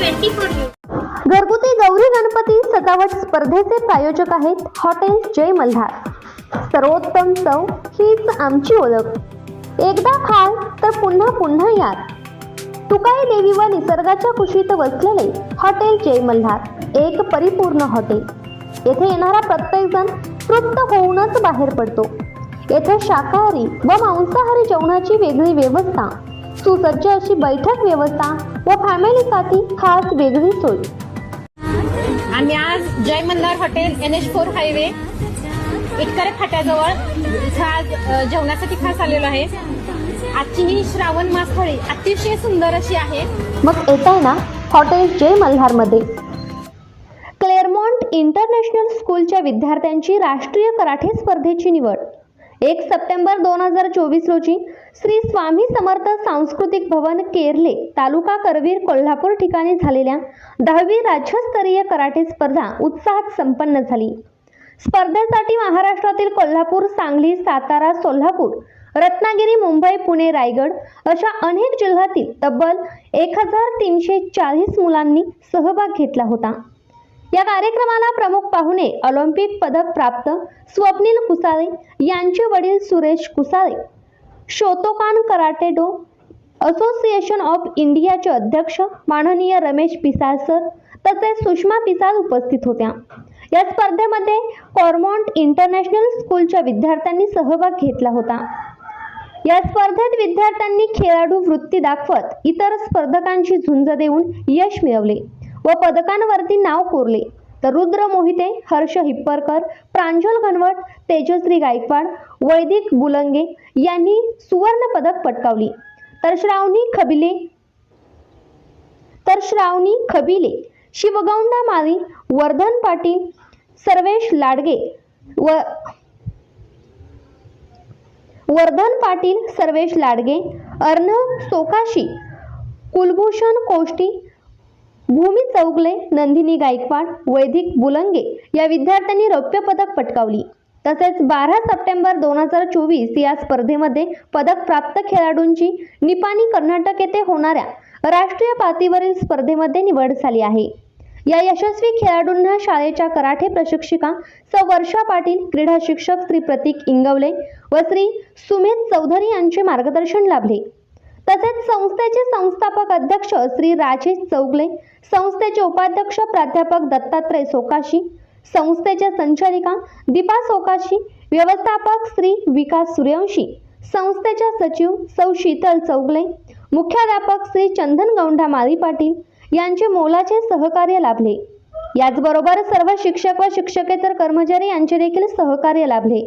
घरगुती गौरी गणपती सजावट स्पर्धेचे प्रायोजक आहेत हॉटेल जय मल्हार. सर्वोत्तम चव हीच आमची ओळख. एकदा खाल तर पुन्हा पुन्हा याल. तुकाई देवी व निसर्गाच्या कुशीत वसलेले हॉटेल जय मल्हार एक परिपूर्ण हॉटेल. येथे येणारा प्रत्येकजण तृप्त होऊनच बाहेर पडतो. येथे शाकाहारी व मांसाहारी जेवणाची वेगळी व्यवस्था सुसज्ज अशी बैठक व्यवस्था व फॅमिलीसाठी खास वेगळी सोय. आम्ही आज Jay Malhar hotel N H four highway Itkare फाट्याजवळ अ, जेवणासाठी खास आलेलो आहे. आजची ही श्रावण मास थाळी अतिशय सुंदर अशी आहे. मग येत आहे ना हॉटेल जय मल्हारमध्ये. क्लेअरमॉन्ट इंटरनॅशनल स्कूलच्या विद्यार्थ्यांची राष्ट्रीय कराटे स्पर्धेची निवड. एक सप्टेंबर दोन हजार चोवीस रोजी श्री स्वामी समर्थ सांस्कृतिक भवन केरले तालुका करवीर कोल्हापूर ठिकाणी झालेल्या दहावी राज्यस्तरीय कराटे स्पर्धा उत्साहात संपन्न झाली. स्पर्धेसाठी महाराष्ट्रातील कोल्हापूर सांगली सातारा सोलापूर रत्नागिरी मुंबई पुणे रायगड अशा अनेक जिल्ह्यातील तब्बल एक हजार तीनशे चाळीस मुलांनी सहभाग घेतला होता. या कार्यक्रमाला प्रमुख पाहुणे ऑलिम्पिक पदक प्राप्त स्वप्नील कुसाळे यांचे वडील Suresh Kusale Shotokan karatedo association of इंडियाचे अध्यक्ष माननीय रमेश पिसाळ सर तसेच सुषमा पिसाळ उपस्थित होत्या. या स्पर्धेमध्ये कॉर्मॉन्ट इंटरनॅशनल स्कूलच्या विद्यार्थ्यांनी सहभाग घेतला होता. या स्पर्धेत विद्यार्थ्यांनी खेळाडू वृत्ती दाखवत इतर स्पर्धकांशी झुंज देऊन यश मिळवले. व पदकांवरती नाव कोरले. तर रुद्र मोहिते हर्ष हिप्परकर प्रांजल घनवट तेजश्री गायकवाड वैदिक बुलंगे यांनी सुवर्ण पदक पटकावली. तर श्रावणी खबिले. तर श्रावणी खबिले शिवगौंडा माळी वर्धन पाटील सर्वेश लाडगे व वर्धन पाटील सर्वेश लाडगे अर्णव सोकाशी कुलभूषण कोष्टी भूमी चौगले नंदिनी गायकवाड वैदिक बुलंगे या विद्यार्थ्यांनी रौप्य पदक पटकावली. तसेच बारा सप्टेंबर दोन हजार चोवीस या स्पर्धेमध्ये पदक प्राप्त खेळाडूंची निपाणी कर्नाटक येथे होणाऱ्या राष्ट्रीय पातळीवरील स्पर्धेमध्ये निवड झाली आहे. या यशस्वी खेळाडूंना शाळेच्या कराठे प्रशिक्षिका स वर्षा पाटील क्रीडा शिक्षक श्री प्रतीक इंगवले व श्री सुमेध चौधरी यांचे मार्गदर्शन लाभले. तसेच संस्थेचे संस्थापक अध्यक्ष श्री राजेश चौगले संस्थेचे उपाध्यक्ष प्राध्यापक दत्तात्रय सोकाशी संस्थेच्या संचालिका दीपा सोकाशी व्यवस्थापक श्री विकास सूर्यवंशी संस्थेच्या सचिव सौ शीतल चौगले मुख्याध्यापक श्री चंदन गौंडा माळी पाटील यांचे मोलाचे सहकार्य लाभले. याचबरोबर सर्व शिक्षक व शिक्षकेतर कर्मचारी यांचे देखील सहकार्य लाभले.